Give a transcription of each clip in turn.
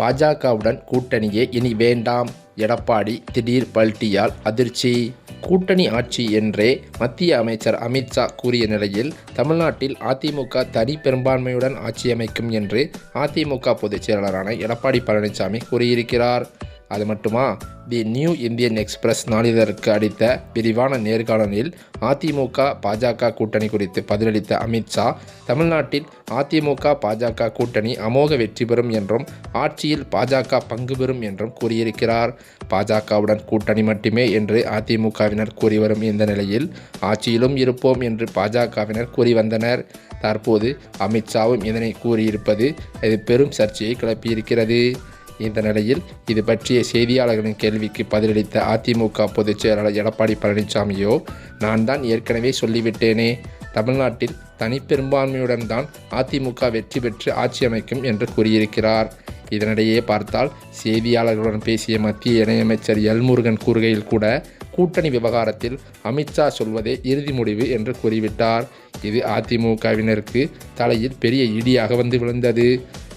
பாஜகவுடன் கூட்டணியே இனி வேண்டாம். எடப்பாடி திடீர் பல்ட்டியால் அதிர்ச்சி. கூட்டணி ஆட்சி என்றே மத்திய அமைச்சர் அமித்ஷா கூறிய நிலையில் தமிழ்நாட்டில் அதிமுக தனி பெரும்பான்மையுடன் ஆட்சி அமைக்கும் என்று அதிமுக பொதுச் செயலாளரான எடப்பாடி பழனிசாமி கூறியிருக்கிறார். அது மட்டுமா? தி நியூ இந்தியன் எக்ஸ்பிரஸ் நாளிதழுக்கு அளித்த விரிவான நேர்காணலில் அதிமுக பாஜக கூட்டணி குறித்து பதிலளித்த அமித்ஷா தமிழ்நாட்டில் அதிமுக பாஜக கூட்டணி அமோக வெற்றி பெறும் என்றும் ஆட்சியில் பாஜக பங்கு பெறும் என்றும் கூறியிருக்கிறார். பாஜகவுடன் கூட்டணி மட்டுமே என்று அதிமுகவினர் கூறி வரும் இந்த நிலையில் ஆட்சியிலும் இருப்போம் என்று பாஜகவினர் கூறி வந்தனர். தற்போது அமித்ஷாவும் இதனை கூறியிருப்பது இது பெரும் சர்ச்சையை கிளப்பியிருக்கிறது. இந்த நிலையில் இது பற்றிய செய்தியாளர்களின் கேள்விக்கு பதிலளித்த அதிமுக பொதுச் செயலாளர் எடப்பாடி பழனிசாமியோ நான் தான் ஏற்கனவே சொல்லிவிட்டேனே. தமிழ்நாட்டில் தனிப்பெரும்பான்மையுடன் தான் அதிமுக வெற்றி பெற்று ஆட்சி அமைக்கும் என்று கூறியிருக்கிறார். இதனிடையே பார்த்தால் செய்தியாளர்களுடன் பேசிய மத்திய இணையமைச்சர் எல்முருகன் கூறுகையில் கூட கூட்டணி விவகாரத்தில் அமித்ஷா சொல்வதே இறுதி முடிவு என்று கூறிவிட்டார். இது அதிமுகவினருக்கு தலையில் பெரிய இடியாக வந்து விழுந்தது.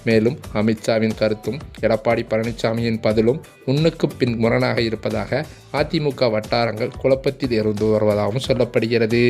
மேலும் அமித்ஷாவின் கருத்தும் எடப்பாடி பழனிசாமியின் பதிலும் முன்னுக்கு பின் முரணாக இருப்பதாக அதிமுக வட்டாரங்கள் குழப்பத்தில் இருந்து வருவதாகவும் சொல்லப்படுகிறது.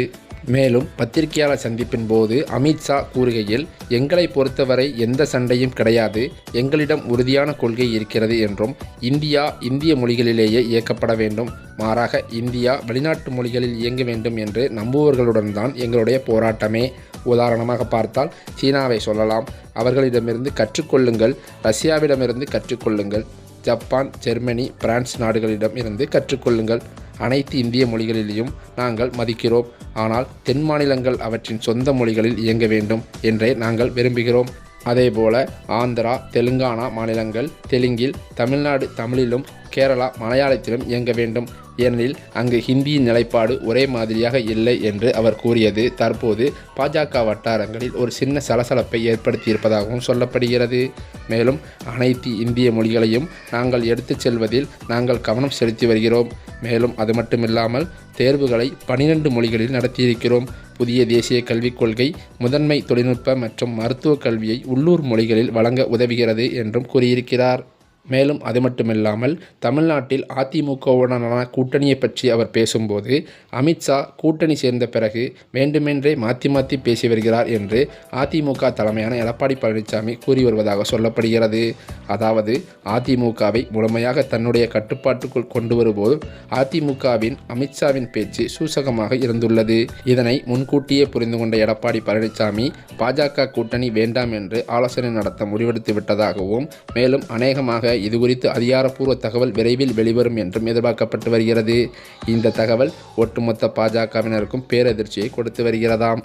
மேலும் பத்திரிகையாளர் சந்திப்பின் போது அமித்ஷா கூறுகையில் எங்களை பொறுத்தவரை எந்த சண்டையும் கிடையாது எங்களிடம் உறுதியான கொள்கை இருக்கிறது என்றும் இந்தியா இந்திய மொழிகளிலேயே இயக்கப்பட வேண்டும் மாறாக இந்தியா வெளிநாட்டு மொழிகளில் இயங்க வேண்டும் என்று நம்புவர்களுடன் தான் எங்களுடைய போராட்டமே. உதாரணமாக பார்த்தால் சீனாவை சொல்லலாம். அவர்களிடமிருந்து கற்றுக்கொள்ளுங்கள். ரஷ்யாவிடமிருந்து கற்றுக்கொள்ளுங்கள். ஜப்பான் ஜெர்மனி பிரான்ஸ் நாடுகளிடம் இருந்து கற்றுக்கொள்ளுங்கள். அனைத்து இந்திய மொழிகளிலேயும் நாங்கள் மதிக்கிறோம். ஆனால் தென் மாநிலங்கள் அவற்றின் சொந்த மொழிகளில் இயங்க வேண்டும் என்றே நாங்கள் விரும்புகிறோம். அதேபோல ஆந்திரா தெலுங்கானா மாநிலங்கள் தெலுங்கில் தமிழ்நாடு தமிழிலும் கேரளா மலையாளத்திலும் இயங்க வேண்டும். ஏனெனில் அங்கு ஹிந்தியின் நிலைப்பாடு ஒரே மாதிரியாக இல்லை என்று அவர் கூறியது. தற்போது பாஜக வட்டாரங்களில் ஒரு சின்ன சலசலப்பை ஏற்படுத்தியிருப்பதாகவும் சொல்லப்படுகிறது. மேலும் அனைத்து இந்திய மொழிகளையும் நாங்கள் எடுத்துச் செல்வதில் நாங்கள் கவனம் செலுத்தி வருகிறோம். மேலும் அது மட்டுமில்லாமல் தேர்வுகளை பனிரெண்டு மொழிகளில் நடத்தியிருக்கிறோம். புதிய தேசிய கல்விக் கொள்கை முதன்மை தொழில்நுட்ப மற்றும் மருத்துவக் கல்வியை உள்ளூர் மொழிகளில் வழங்க உதவுகிறது என்றும் கூறியிருக்கிறார். மேலும் அது மட்டுமில்லாமல் தமிழ்நாட்டில் அதிமுகவுடனான கூட்டணியை பற்றி அவர் பேசும்போது அமித்ஷா கூட்டணி சேர்ந்த பிறகு வேண்டுமென்றே மாற்றி மாற்றி பேசி வருகிறார் என்று அதிமுக தலைமையான எடப்பாடி பழனிசாமி கூறி வருவதாக சொல்லப்படுகிறது. அதாவது அதிமுகவை முழுமையாக தன்னுடைய கட்டுப்பாட்டுக்குள் கொண்டு வரும்போது அதிமுகவின் அமித்ஷாவின் பேச்சு சூசகமாக இருந்துள்ளது. இதனை முன்கூட்டியே புரிந்து கொண்ட எடப்பாடி பழனிசாமி பாஜக கூட்டணி வேண்டாம் என்று ஆலோசனை நடத்த முடிவெடுத்து விட்டதாகவும் மேலும் அநேகமாக இது குறித்து அதிகாரப்பூர்வ தகவல் விரைவில் வெளிவரும் என்றும் எதிர்பார்க்கப்பட்டு வருகிறது. இந்த தகவல் ஒட்டுமொத்த பாஜகவினருக்கும் பேரதிர்ச்சியை கொடுத்து வருகிறதாம்.